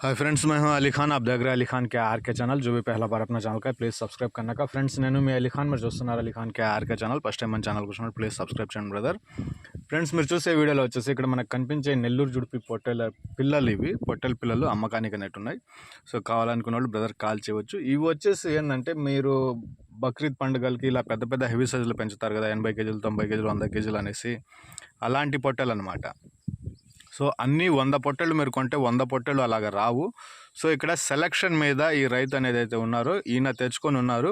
Hi friends मैं हूं अली खान आप देख रहे हैं अली खान के आर के ఛానల్ जो भी पहला बार अपना ఛానల్ का ప్లీజ్ సబ్స్క్రైబ్ కన్నాక ఫ్రెండ్స్ నేను మీ అలీ ఖాన్ మీరు చూస్తున్నారు Ali Khan K RK channel first time మన ఛానల్ కూర్చున్నారు ప్లీజ్ సబ్స్క్రైబ్ చేయండి బ్రదర్ ఫ్రెండ్స్ మీరు చూసే వీడియోలో వచ్చేసి ఇక్కడ మనకు కనిపించే నెల్లూరు జుడిపి పొట్టెల పిల్లలు ఇవి పొట్టెల పిల్లలు అమ్మకానికి అనేవి ఉన్నాయి సో కావాలనుకున్న వాళ్ళు బ్రదర్ కాల్ చేయవచ్చు ఇవి వచ్చేసి ఏంటంటే మీరు బక్రీద్ పండుగలకి ఇలా పెద్ద పెద్ద హెవీ సైజులు పెంచుతారు కదా ఎనభై కేజీలు తొంభై కేజీలు వంద కేజీలు అనేసి అలాంటి పొట్టెలు అనమాట సో అన్నీ వంద పొట్టెలు మీరు కొంటే వంద పొట్టెలు అలాగ రావు. సో ఇక్కడ సెలక్షన్ మీద ఈ రైతు అనేది అయితే ఉన్నారో ఈయన తెచ్చుకొని ఉన్నారు.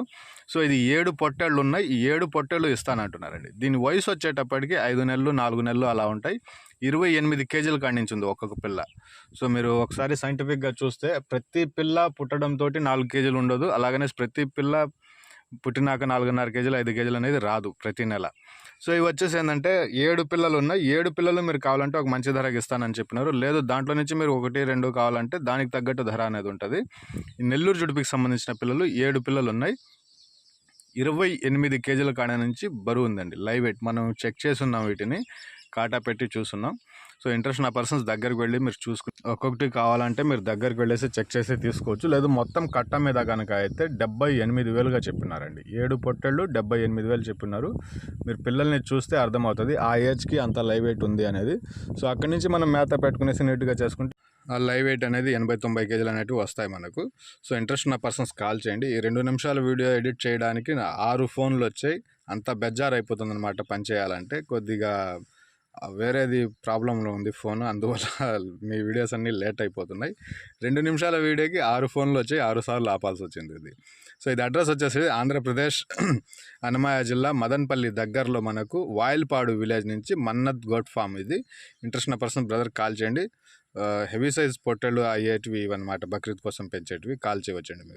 సో ఇది ఏడు పొట్టెళ్ళు ఉన్నాయి. ఈ ఏడు పొట్టెళ్ళు ఇస్తానంటున్నారండి. దీని వయసు వచ్చేటప్పటికి ఐదు నెలలు నాలుగు నెలలు అలా ఉంటాయి. ఇరవై ఎనిమిది కేజీలు కాడించింది ఒక్కొక్క పిల్ల. సో మీరు ఒకసారి సైంటిఫిక్గా చూస్తే ప్రతి పిల్ల పుట్టడంతో నాలుగు కేజీలు ఉండదు. అలాగనే ప్రతి పిల్ల పుట్టినాక నాలుగున్నర కేజీలు ఐదు కేజీలు అనేది రాదు ప్రతి నెల. సో ఇవి వచ్చేసి ఏంటంటే ఏడు పిల్లలు ఉన్నాయి ఏడు పిల్లలు మీరు కావాలంటే ఒక మంచి ధరకి ఇస్తానని చెప్పినారు. లేదు దాంట్లో నుంచి మీరు ఒకటి రెండు కావాలంటే దానికి తగ్గట్టు ధర అనేది ఉంటుంది. ఈ నెల్లూరు జుడిపికి సంబంధించిన పిల్లలు ఏడు పిల్లలు ఉన్నాయి. ఇరవై ఎనిమిది కేజీల కాడ నుంచి బరువు ఉందండి. Live weight. మనం చెక్ చేసి ఉన్నాం వీటిని. కాటా పెట్టి చూస్తున్నాం సో ఇంట్రెస్ట్ ఉన్న పర్సన్స్ దగ్గరికి వెళ్ళి మీరు చూసుకు ఒక్కొక్కటి కావాలంటే మీరు దగ్గరికి వెళ్ళేసి చెక్ చేసి తీసుకోవచ్చు. లేదు మొత్తం కట్ట మీద కనుక అయితే డెబ్బై ఎనిమిది వేలుగా చెప్పినారండి. ఏడు పొట్టేళ్ళు డెబ్బై ఎనిమిది వేలు చెప్పినారు. మీరు పిల్లల్ని చూస్తే అర్థమవుతుంది ఆ ఏజ్కి అంత లైవ్ వెయిట్ ఉంది అనేది. సో అక్కడి నుంచి మనం మేత పెట్టుకునేసి నీట్గా చేసుకుంటే ఆ లైవ్ వెయిట్ అనేది ఎనభై తొంభై కేజీలు అనేవి వస్తాయి మనకు. సో ఇంట్రెస్ట్ ఉన్న పర్సన్స్ కాల్ చేయండి. ఈ రెండు నిమిషాల వీడియో ఎడిట్ చేయడానికి ఆరు ఫోన్లు వచ్చాయి. అంత బెజ్జారు అయిపోతుంది అనమాట పని చేయాలంటే. కొద్దిగా వేరేది ప్రాబ్లంలో ఉంది ఫోన్. అందువల్ల మీ వీడియోస్ అన్నీ లేట్ అయిపోతున్నాయి. రెండు నిమిషాల వీడియోకి ఆరు ఫోన్లు వచ్చి ఆరు సార్లు ఆపాల్సి వచ్చింది ఇది. సో ఇది అడ్రస్ వచ్చేసి ఆంధ్రప్రదేశ్ అనమాయ జిల్లా మదన్పల్లి దగ్గరలో మనకు వాయిల్పాడు విలేజ్ నుంచి మన్నత్ గోట్ ఫామ్ ఇది. ఇంట్రెస్ట్ ఉన్న పర్సన్ బ్రదర్ కాల్ చేయండి. హెవీ సైజ్ పొట్టెలు అయ్యేటివి ఇవన్నమాట బక్రీద్ కోసం పెంచేటివి కాల్ చేయవచ్చండి మీరు.